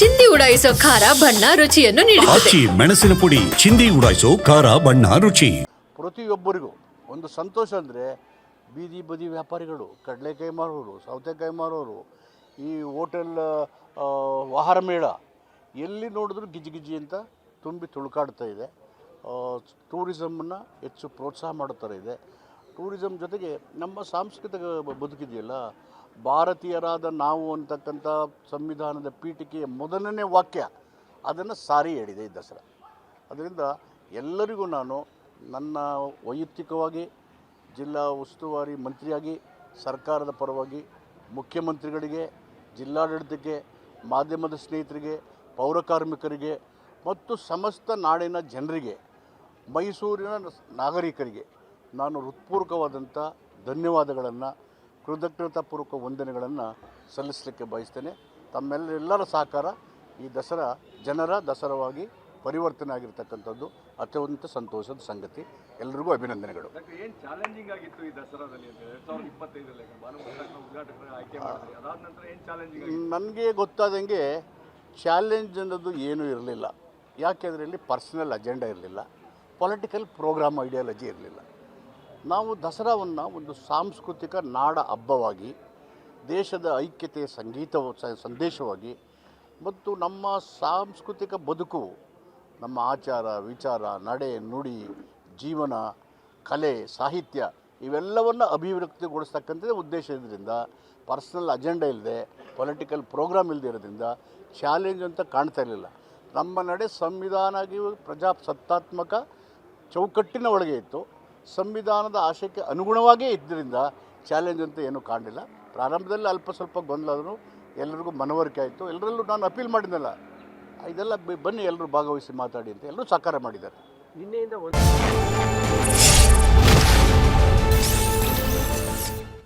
ಚಿಂದಿ ಉಡಾಯಿಸೋ ಖಾರ ಬಣ್ಣ ರುಚಿಯನ್ನು ನೀಡುತ್ತದೆ. ಆಚಿ ಮೆಣಸಿನ ಪುಡಿ ಚಿಂದಿ ಉಡಾಯಿಸೋ ಖಾರ ಬಣ್ಣ ರುಚಿ. ಪ್ರತಿಯೊಬ್ಬರಿಗೂ ಒಂದು ಸಂತೋಷ ಅಂದರೆ ಬೀದಿ ಬದಿ ವ್ಯಾಪಾರಿಗಳು ಕಡಲೆಕಾಯಿ ಮಾರೋರು ಸೌತೆಕಾಯಿ ಮಾರೋರು ಈ ಹೋಟೆಲ್ ಆಹಾರ ಮೇಳ ಎಲ್ಲಿ ನೋಡಿದ್ರು ಗಿಜಿ ಗಿಜಿ ಅಂತ ತುಂಬಿ ತುಳುಕಾಡ್ತಾ ಇದೆ. ಟೂರಿಸಮನ್ನು ಹೆಚ್ಚು ಪ್ರೋತ್ಸಾಹ ಮಾಡೋ ಥರ ಇದೆ. ಟೂರಿಸಮ್ ಜೊತೆಗೆ ನಮ್ಮ ಸಾಂಸ್ಕೃತಿಕ ಬದುಕಿದೆಯಲ್ಲ? ಭಾರತೀಯರಾದ ನಾವು ಅಂತಕ್ಕಂಥ ಸಂವಿಧಾನದ ಪೀಠಿಕೆಯ ಮೊದಲನೇ ವಾಕ್ಯ ಅದನ್ನು ಸಾರಿ ಹೇಳಿದೆ ಈ ದಸರಾ. ಅದರಿಂದ ಎಲ್ಲರಿಗೂ ನಾನು ನನ್ನ ವೈಯಕ್ತಿಕವಾಗಿ, ಜಿಲ್ಲಾ ಉಸ್ತುವಾರಿ ಮಂತ್ರಿಯಾಗಿ, ಸರ್ಕಾರದ ಪರವಾಗಿ, ಮುಖ್ಯಮಂತ್ರಿಗಳಿಗೆ, ಜಿಲ್ಲಾಡಳಿತಕ್ಕೆ, ಮಾಧ್ಯಮದ ಸ್ನೇಹಿತರಿಗೆ ಪೌರಕಾರ್ಮಿಕರಿಗೆ ಮತ್ತು ಸಮಸ್ತ ನಾಡಿನ ಜನರಿಗೆ, ಮೈಸೂರಿನ ನಾಗರಿಕರಿಗೆ ನಾನು ಹೃತ್ಪೂರ್ವಕವಾದಂಥ ಧನ್ಯವಾದಗಳನ್ನು ಕೃತಜ್ಞತಾಪೂರ್ವಕ ವಂದನೆಗಳನ್ನು ಸಲ್ಲಿಸಲಿಕ್ಕೆ ಬಯಸ್ತೇನೆ. ತಮ್ಮೆಲ್ಲರೆಲ್ಲರ ಸಹಕಾರ ಈ ದಸರಾ ಜನರ ದಸರವಾಗಿ ಪರಿವರ್ತನೆ ಆಗಿರ್ತಕ್ಕಂಥದ್ದು ಅತ್ಯಂತ ಸಂತೋಷದ ಸಂಗತಿ. ಎಲ್ರಿಗೂ ಅಭಿನಂದನೆಗಳು. ಏನ್ ಚಾಲೆಂಜಿಂಗ್ ಆಗಿತ್ತು ಈ ದಸರಾದಲ್ಲಿ ನನಗೆ ಗೊತ್ತಾದಂಗೆ ಚಾಲೆಂಜ್ ಅನ್ನೋದು ಏನೂ ಇರಲಿಲ್ಲ. ಯಾಕೆಂದರೆ ಇಲ್ಲಿ ಪರ್ಸನಲ್ ಅಜೆಂಡಾ ಇರಲಿಲ್ಲ. ಪೊಲಿಟಿಕಲ್ ಪ್ರೋಗ್ರಾಮ್ ಐಡಿಯಾಲಜಿ ಇರಲಿಲ್ಲ. ನಾವು ದಸರಾವನ್ನು ಒಂದು ಸಾಂಸ್ಕೃತಿಕ ನಾಡ ಹಬ್ಬವಾಗಿ, ದೇಶದ ಐಕ್ಯತೆ ಸಂಗೀತ ಸಂದೇಶವಾಗಿ ಮತ್ತು ನಮ್ಮ ಸಾಂಸ್ಕೃತಿಕ ಬದುಕು, ನಮ್ಮ ಆಚಾರ, ವಿಚಾರ, ನಡೆ, ನುಡಿ, ಜೀವನ, ಕಲೆ, ಸಾಹಿತ್ಯ ಇವೆಲ್ಲವನ್ನು ಅಭಿವ್ಯಕ್ತಿಗೊಳಿಸ್ತಕ್ಕಂಥದ್ದೇ ಉದ್ದೇಶ ಇದರಿಂದ, ಪರ್ಸ್ನಲ್ ಅಜೆಂಡಾ ಇಲ್ಲದೆ ಪೊಲಿಟಿಕಲ್ ಪ್ರೋಗ್ರಾಮ್ ಇಲ್ಲದೆ ಇರೋದ್ರಿಂದ ಚಾಲೆಂಜ್ ಅಂತ ಕಾಣ್ತಾ ಇರಲಿಲ್ಲ. ನಮ್ಮ ನಡೆ ಸಂವಿಧಾನಾಗಿ ಪ್ರಜಾಸತ್ತಾತ್ಮಕ ಚೌಕಟ್ಟಿನ ಒಳಗೆ ಇತ್ತು. ಸಂವಿಧಾನದ ಆಶಯಕ್ಕೆ ಅನುಗುಣವಾಗಿಯೇ ಇದ್ದರಿಂದ ಚಾಲೆಂಜ್ ಅಂತ ಏನೂ ಕಾಣಲಿಲ್ಲ. ಪ್ರಾರಂಭದಲ್ಲಿ ಅಲ್ಪ ಸ್ವಲ್ಪ ಗೊಂದಲ ಆದರೂ ಎಲ್ಲರಿಗೂ ಮನವರಿಕೆ ಆಯಿತು. ಎಲ್ಲರಲ್ಲೂ ನಾನು ಅಪೀಲ್ ಮಾಡಿದ್ನಲ್ಲ, ಇದೆಲ್ಲ ಬನ್ನಿ ಎಲ್ಲರೂ ಭಾಗವಹಿಸಿ ಮಾತಾಡಿ ಅಂತ ಎಲ್ಲರೂ ಸಹಕಾರ ಮಾಡಿದ್ದಾರೆ. ನಿನ್ನೆಯಿಂದ